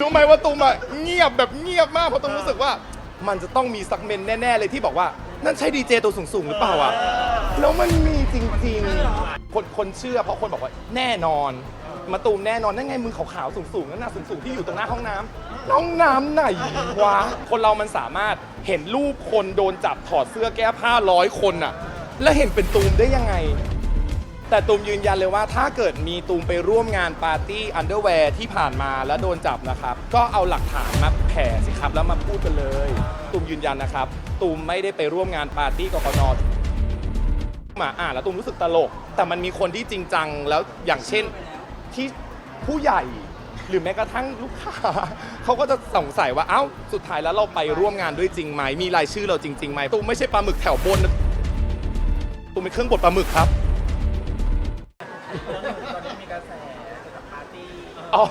รู้ไหมว่าตูมอะเงียบแบบเงียบมากเพราะตูมรู้สึกว่า มันจะต้องมีสักเมนแน่ ๆ เลยที่บอกว่า นั่นใช่ดีเจตัวสูง ๆ หรือเปล่าอะแล้วมันมีจริง ๆ คนคนเชื่อเพราะคนบอกว่าแน่นอน มาตูมแน่นอนนั่นไงมึงขาวๆสูงๆนั่นน่ะสูงๆที่อยู่ตรงหน้าห้องน้ำห้องน้ำไหนวะคนเรามันสามารถเห็นรูปคนโดนจับถอดเสื้อแก้ผ้าร้อยคนอะแล้วเห็นเป็นตูมได้ยังไง แต่ตูมยืนยันเลยว่าถ้าเกิดมีตูมไปร่วมงานปาร์ตี้อันเดอร์แวร์ที่ผ่านมาแล้วโดนจับนะครับ ก็เอาหลักฐานมาแผ่สิครับ แล้วมาพูดกันเลย ตูมยืนยันนะครับ ตูมไม่ได้ไปร่วมงานปาร์ตี้กกนมาอ่านแล้วตูมรู้สึกตลก แต่มันมีคนที่จริงจังแล้วอย่างเช่นที่ผู้ใหญ่หรือแม้กระทั่งลูกค้าเขาก็จะสงสัยว่าเอ้าสุดท้ายแล้วเราไปร่วมงานด้วยจริงไหมมีรายชื่อเราจริงๆไหมตูมไม่ใช่ปลาหมึกแถวบนตูมเป็นเครื่องบดปลาหมึกครับ ตอนนี้มีกระแสเกี่ยวกับปาร์ตี้อ๋อ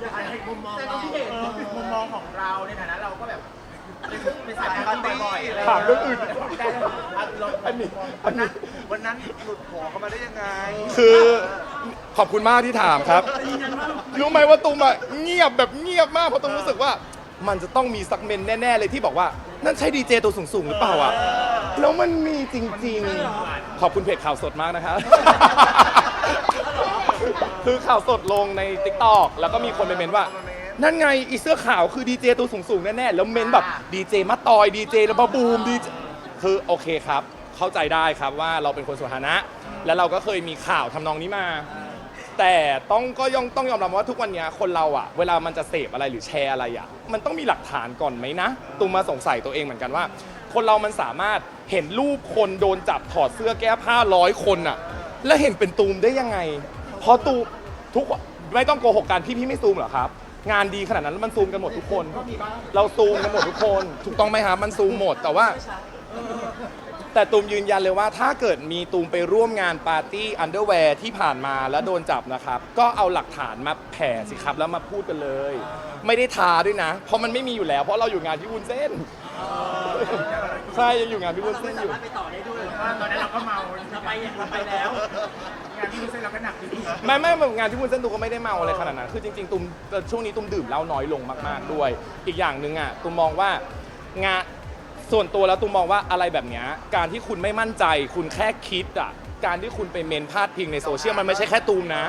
อยากให้มุมมองเรามุมมองของเราในฐานะเราก็แบบเป็นสายปาร์ตี้บ่อยๆอะไรถามเรื่องอื่นได้เลยอันนี้อัวันนนี้นั้นวันนั้นหลุดหัวเข้ามาได้ยังไง คือขอบคุณมากที่ถามครับ รู้ไหมว่าตูมอะเงียบแบบเงียบมากเพราะตูมรู้สึกว่า มันจะต้องมีสักเมนแน่ ๆ เลยที่บอกว่า นั่นใช่ดีเจตัวสูง ๆ หรือเปล่าอะ แล้วมันมีจริงๆ ขอบคุณเพจข่าวสดมากนะครับ คือข่าวสดลงใน t ิ k t o k แล้วก็มีคนไปเมนว่า นั่นไงอีเสื้อขาวคือดีเจตัวสูงๆแน่ๆ แล้วเมนแบบดีเจมาตอยดีเจแล้วมาบูมดีเจคือโอเคครับ เข้าใจได้ครับว่าเราเป็นคนสาธารณะ แล้วเราก็เคยมีข่าวทำนองนี้มา แต่ต้องก็ยองต้องยอมรับว่าทุกวันเนี้ยคนเราอะเวลามันจะเสพอะไรหรือแชร์อะไรอะมันต้องมีหลักฐานก่อนไหมนะตูมมาสงสัยตัวเองเหมือนกันว่า คนเรามันสามารถ เห็นรูปคนโดนจับถอดเสื้อแก้ผ้าร้อยคนอะแล้วเห็นเป็นตูมได้ยังไง เพราะตูมทุกไม่ต้องโกหกกันพี่พี่ไม่ซูมเหรอครับ งานดีขนาดนั้นแล้วมันซูมกันหมดทุกคน เราซูมกันหมดทุกคน ถูกต้องไหมครับมันซูมหมดแต่ว่า แต่ตูมยืนยันเลยว่าถ้าเกิดมีตูมไปร่วมงานปาร์ตี้อันเดอร์แวร์ที่ผ่านมาแล้วโดนจับนะครับ ก็เอาหลักฐานมาแผ่สิครับ แล้วมาพูดกันเลย ไม่ได้ทาด้วยนะ เพราะมันไม่มีอยู่แล้ว เพราะเราอยู่งานพี่วุ้นเส้น ใช่ยังอยู่งานพี่วุ้นเส้นอยู่ไปต่อได้ด้วยตอนนั้นเราก็เมาเราไปเราไปแล้ว งานที่ดูเส้นเราก็หนักอยู่ดีไม่ไม่งานที่วุ้นเส้นตูมก็ไม่ได้เมาอะไรขนาดนั้น คือจริงๆตูมช่วงนี้ตูมดื่มเหล้าน้อยลงมากๆด้วย อีกอย่างหนึ่งอะตูมมองว่างานส่วนตัวแล้วตูมมองว่าอะไรแบบเนี้ยการที่คุณไม่มั่นใจ คุณแค่คิดอะการที่คุณไปเมนพาดพิงในโซเชียลมันไม่ใช่แค่ตูมนะ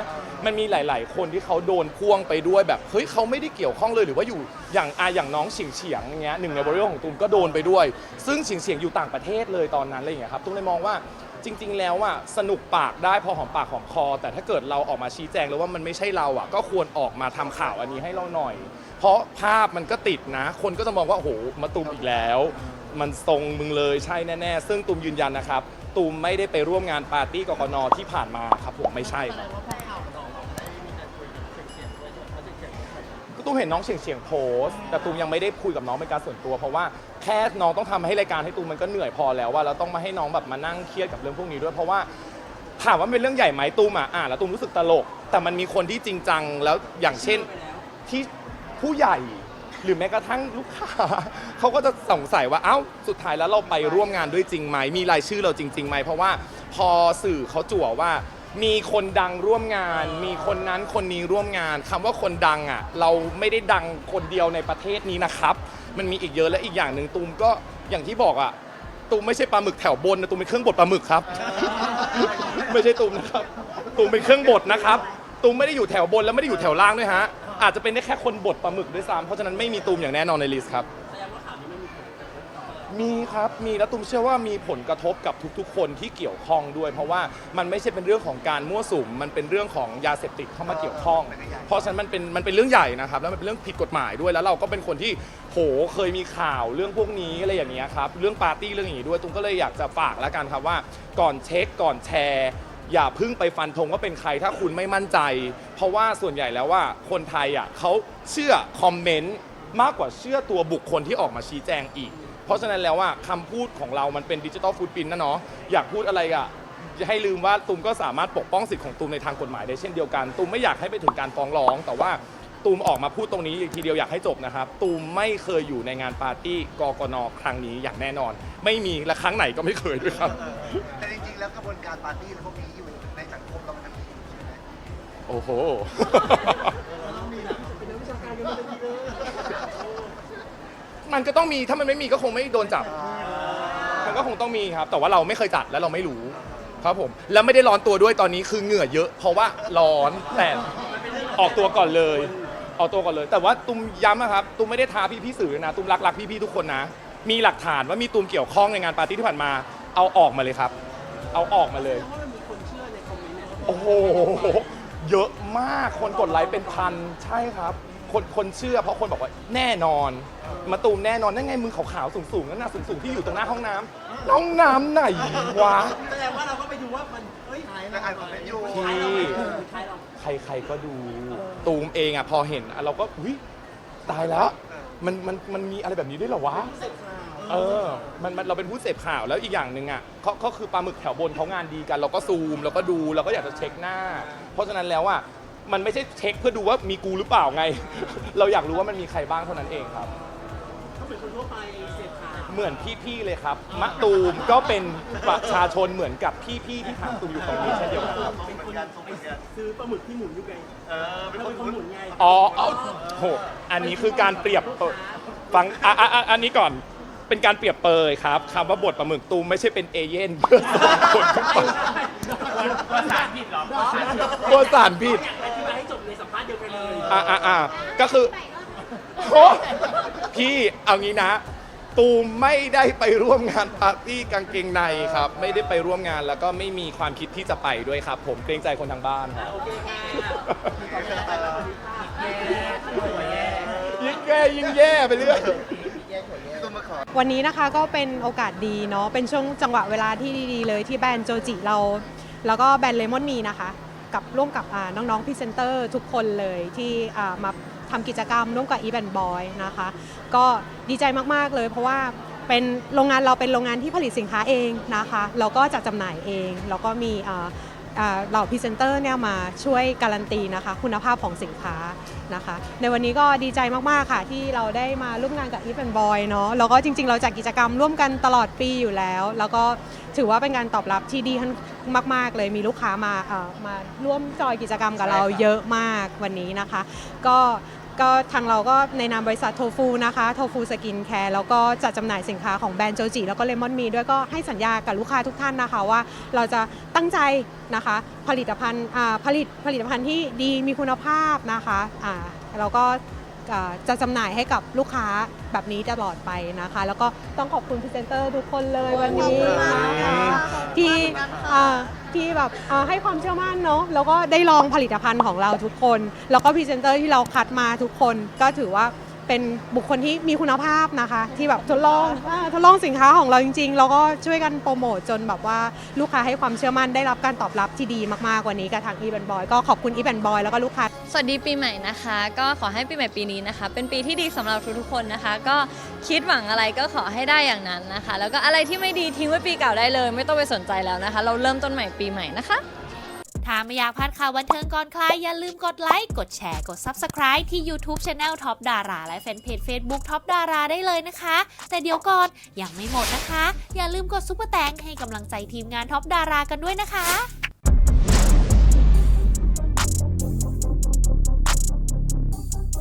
มันมีหลาย ๆ คนที่เขาโดนพ่วงไปด้วยแบบเฮ้ยเขาไม่ได้เกี่ยวข้องเลยหรือว่าอยู่อย่างอาอย่างน้องเฉียงเฉียงอย่างเงี้ยหนึ่งในบริวารของตูมก็โดนไปด้วย ซึ่งเฉียงเฉียงอยู่ต่างประเทศเลยตอนนั้นอะไรอย่างเงี้ยครับตูมเลยมองว่าจริง ๆ แล้วอะสนุกปากได้พอหอมปากหอมคอ แต่ถ้าเกิดเราออกมาชี้แจงแล้วว่ามันไม่ใช่เราอะก็ควรออกมาทำข่าวอันนี้ให้เราหน่อย เพราะภาพมันก็ติดนะ คนก็จะมองว่าโอ้โหมาตูมอีกแล้ว มันทรงมึงเลยใช่แน่ๆซึ่งตูมยืนยันนะครับตูมไม่ได้ไปร่วมงานปาร์ตี้กกนที่ผ่านมาครับผมไม่ใช่ครับ ตูมเห็นน้องเฉียงเฉียงโพสต์แต่ตูมยังไม่ได้คุยกับน้องเป็นการส่วนตัว เพราะว่าแค่น้องต้องทำให้รายการให้ตูมมันก็เหนื่อยพอแล้วว่าเราต้องมาให้น้องแบบมานั่งเครียดกับเรื่องพวกนี้ด้วยเพราะว่าถามว่าเป็นเรื่องใหญ่ไหมตูมอะอ่านแล้วตูมรู้สึกตลก แต่มันมีคนที่จริงจังแล้วอย่างเช่นที่ผู้ใหญ่หรือแม้กระทั่งลูกค้า เขาก็จะสงสัยว่าเอ้าสุดท้ายแล้วเราไปร่วมงานด้วยจริงไหมมีรายชื่อเราจริงๆไหมเพราะว่าพอสื่อเขาจั่วว่า มีคนดังร่วมงาน มีคนนั้นคนนี้ร่วมงานคำว่าคนดังอะ เราไม่ได้ดังคนเดียวในประเทศนี้นะครับ มันมีอีกเยอะและอีกอย่างหนึ่งตูมก็อย่างที่บอกอะตูมไม่ใช่ปลาหมึกแถวบนนะตูมเป็นเครื่องบดปลาหมึกครับ ไม่ใช่ตูมนะครับ ตูมเป็นเครื่องบดนะครับ ตูมไม่ได้อยู่แถวบนและไม่ได้อยู่แถวล่างด้วยฮะอาจจะเป็นได้แค่คนบดปลาหมึกด้วยซ้ำเพราะฉะนั้นไม่มีตูมอย่างแน่นอนในลิสต์ครับ มีครับ มีแล้วตูมเชื่อว่ามีผลกระทบกับทุกๆ คนที่เกี่ยวข้องด้วย เพราะว่ามันไม่ใช่เป็นเรื่องของการมั่วสุมมันเป็นเรื่องของยาเสพติดเข้ามาเกี่ยวข้อง เพราะฉะนั้นมันเป็นมันเป็นเรื่องใหญ่นะครับ แล้วมันเป็นเรื่องผิดกฎหมายด้วยแล้วเราก็เป็นคนที่โหเคยมีข่าวเรื่องพวกนี้อะไรอย่างเงี้ยครับเรื่องปาร์ตี้เรื่องอย่างนี้ด้วยตูมก็เลยอยากจะฝากแล้วกันครับว่าก่อนเช็คก่อนแชร์ อย่าเพึ่งไปฟันธงว่าเป็นใครถ้าคุณไม่มั่นใจ เพราะว่าส่วนใหญ่แล้วว่าคนไทยอะเขาเชื่อคอมเมนต์มากกว่าเชื่อตัวบุคคลที่ออกมาชี้แจงอีก เพราะฉะนั้นแล้วว่าคำพูดของเรามันเป็นดิจิ t a ลฟูดปินนะเนาะอยากพูดอะไรอะให้ลืมว่าตูมก็สามารถปกป้องสิทธิ์ของตูมในทางกฎหมายได้เช่นเดียวกันตูมไม่อยากให้ไปถึงการฟ้องร้อง แต่ว่าตูมออกมาพูดตรงนี้อีกทีเดียวอยากให้จบนะครับ ตูมไม่เคยอยู่ในงานปาร์ตี้กกนครั้งนี้อย่างแน่นอน ไม่มีและครั้งไหนก็ไม่เคยด้วยครับ แต่จริงๆ แล้วกระบวนการปาร์ตี้พวกนี้อยู่ในสังคมเรามันมีอยู่ใช่ไหมโอ้โหก็ ต้องมีถ้ามันไม่มีก็คงไม่โดนจับ มันก็คงต้องมีครับ แต่ว่าเราไม่เคยจัดและเราไม่รู้ ครับผมแล้วไม่ได้ร้อนตัวด้วยตอนนี้คือเหงื่อเยอะ เพราะว่าร้อนแต่ออกตัวก่อนเลยออกตัวก่อนเลย แต่ว่าตุ้มย้ำนะครับตุ้มไม่ได้ท้าพี่พี่ๆสื่อนะตุ้มรักรักพี่พี่ๆทุกคนนะ มีหลักฐานว่ามีตุ้มเกี่ยวข้องในงานปาร์ตี้ที่ผ่านมา เอาออกมาเลยครับ เอาออกมาเลย โอ้โห เยอะมาก คนกดไลค์เป็นพัน ใช่ครับ คนคนเชื่อเพราะคนบอกว่าแน่นอนมาตูมแน่นอนนั่นไงมึงขาวๆสูงๆนั่นน่ะสูงๆที่อยู่ตรงหน้าห้องน้ำห้องน้ำไหนวะแสดงว่าเราก็ไปดูว่ามันเฮ้ยแล้วอ่านคอมเมนต์อยู่พี่ใครเราใครๆก็ดูตูมเองอะพอเห็นอะเราก็อุ้ยตายแล้ว มันมันมันมีอะไรแบบนี้ด้วยเหรอวะเออ มันมันเราเป็นผู้เสพข่าวแล้วอีกอย่างหนึ่งอะเขาเขาคือปลาหมึกแถวบนเขางานดีกัน เราก็ซูมเราก็ดูเราก็อยากจะเช็คหน้า เพราะฉะนั้นแล้วอะ มันไม่ใช่เช็คเพื่อดูว่ามีกูหรือเปล่าไง เราอยากรู้ว่ามันมีใครบ้างเท่านั้นเองครับเขาเป็นคนทั่วไปเสพข่าวเหมือนพี่ๆเลยครับ มะตูมก็เป็นประชาชนเหมือนกับพี่ๆที่ถามตูมอยู่ตรงนี้เช่นเดียวกันครับ เป็นคนไปซื้อปลาหมึกที่หมุนอยู่ไงเออเป็นเราคนเป็นคนหมุนไงอ๋อเอาโห อันนี้คือการเปรียบเอ่อฟังอะอะอะอันนี้ก่อน เป็นการเปรียบเปยครับคำว่าบทปลาหมึกตูมไม่ใช่เป็นเอเย่นเพื่อส่งคนขึ้นไปภาษาผิดเหรอ ตัวสารผิด อะอะอะก็คือโอ้พี่เอางี้นะ ตูมไม่ได้ไปร่วมงานปาร์ตี้กางเกงในครับ ไม่ได้ไปร่วมงานแล้วก็ไม่มีความคิดที่จะไปด้วยครับ ผมเกรงใจคนทางบ้านครับ โอเคค่ะยิ่งแย่ยิ่งแย่ไปเรื่อยที่ต้องมาขอวันนี้นะคะก็เป็นโอกาสดีเนาะเป็นช่วงจังหวะเวลาที่ดีๆเลยที่แบรนด์โจจิเรา แล้วก็แบรนด์เลมอนมีนะคะ กับร่วมกับน้องๆพรีเซนเตอร์ทุกคนเลยที่มาทำกิจกรรมร่วมกับอีแบนบอยนะคะ ก็ดีใจมากๆเลยเพราะว่าเป็นโรงงานเราเป็นโรงงานที่ผลิตสินค้าเองนะคะ เราก็จัดจำหน่ายเอง แล้วก็มี เหล่าพรีเซนเตอร์เนี่ยมาช่วยการันตีนะคะ คุณภาพของสินค้านะคะ ในวันนี้ก็ดีใจมาก ๆ ค่ะ ที่เราได้มาร่วมงานกับ e v e n Boy เนาะแล้วก็จริง ๆ เราจัดกิจกรรมร่วมกันตลอดปีอยู่แล้ว แล้วก็ถือว่าเป็นการตอบรับที่ดีมาก ๆ เลยมีลูกค้ามาเอ่อมาร่วมจอยกิจกรรมกับเราใช่ครับเยอะมากวันนี้นะคะ ก็ ก็ทางเราก็ในนามบริษัทโทฟูนะคะโทฟูสกินแคร์แล้วก็จัดจำหน่ายสินค้าของแบรนด์โจจิแล้วก็เลมอนมีด้วยก็ให้สัญญากับลูกค้าทุกท่านนะคะว่า เราจะตั้งใจนะคะผลิตภัณฑ์ผลิตผลิตภัณฑ์ที่ดีมีคุณภาพนะคะอ่าแล้วก็ จะจำหน่ายให้กับลูกค้าแบบนี้ตลอดไปนะคะ แล้วก็ต้องขอบคุณพรีเซนเตอร์ทุกคนเลยวันนี้นะคะที่อ่าที่แบบอ่าให้ความเชื่อมั่นเนาะแล้วก็ได้ลองผลิตภัณฑ์ของเราทุกคน แล้วก็พรีเซนเตอร์ที่เราคัดมาทุกคนก็ถือว่า เป็นบุคคลที่มีคุณภาพนะคะ ที่แบบทดลองอ่าทดลองสินค้าของเราจริงๆ แล้วก็ช่วยกันโปรโมทจนแบบว่าลูกค้าให้ความเชื่อมั่นได้รับการตอบรับที่ดีมากๆวันนี้กับทางอีแบนบอยก็ขอบคุณอีแบนบอยแล้วก็ลูกค้า สวัสดีปีใหม่นะคะ ก็ขอให้ปีใหม่ปีนี้นะคะ เป็นปีที่ดีสำหรับทุกๆคนนะคะ ก็คิดหวังอะไรก็ขอให้ได้อย่างนั้นนะคะ แล้วก็อะไรที่ไม่ดีทิ้งไว้ปีเก่าได้เลย ไม่ต้องไปสนใจแล้วนะคะ เราเริ่มต้นใหม่ปีใหม่นะคะ ถ้าไม่อยากพลาดข่าวบันเทิงก่อนใครอย่าลืมกดไลค์ กดแชร์ กด Subscribe ที่ YouTube Channel Top ดาราและแฟนเพจ Facebook Top ดาราได้เลยนะคะ แต่เดี๋ยวก่อนยังไม่หมดนะคะ อย่าลืมกดซุปเปอร์แตงให้กำลังใจทีมงาน Top ดารากันด้วยนะคะ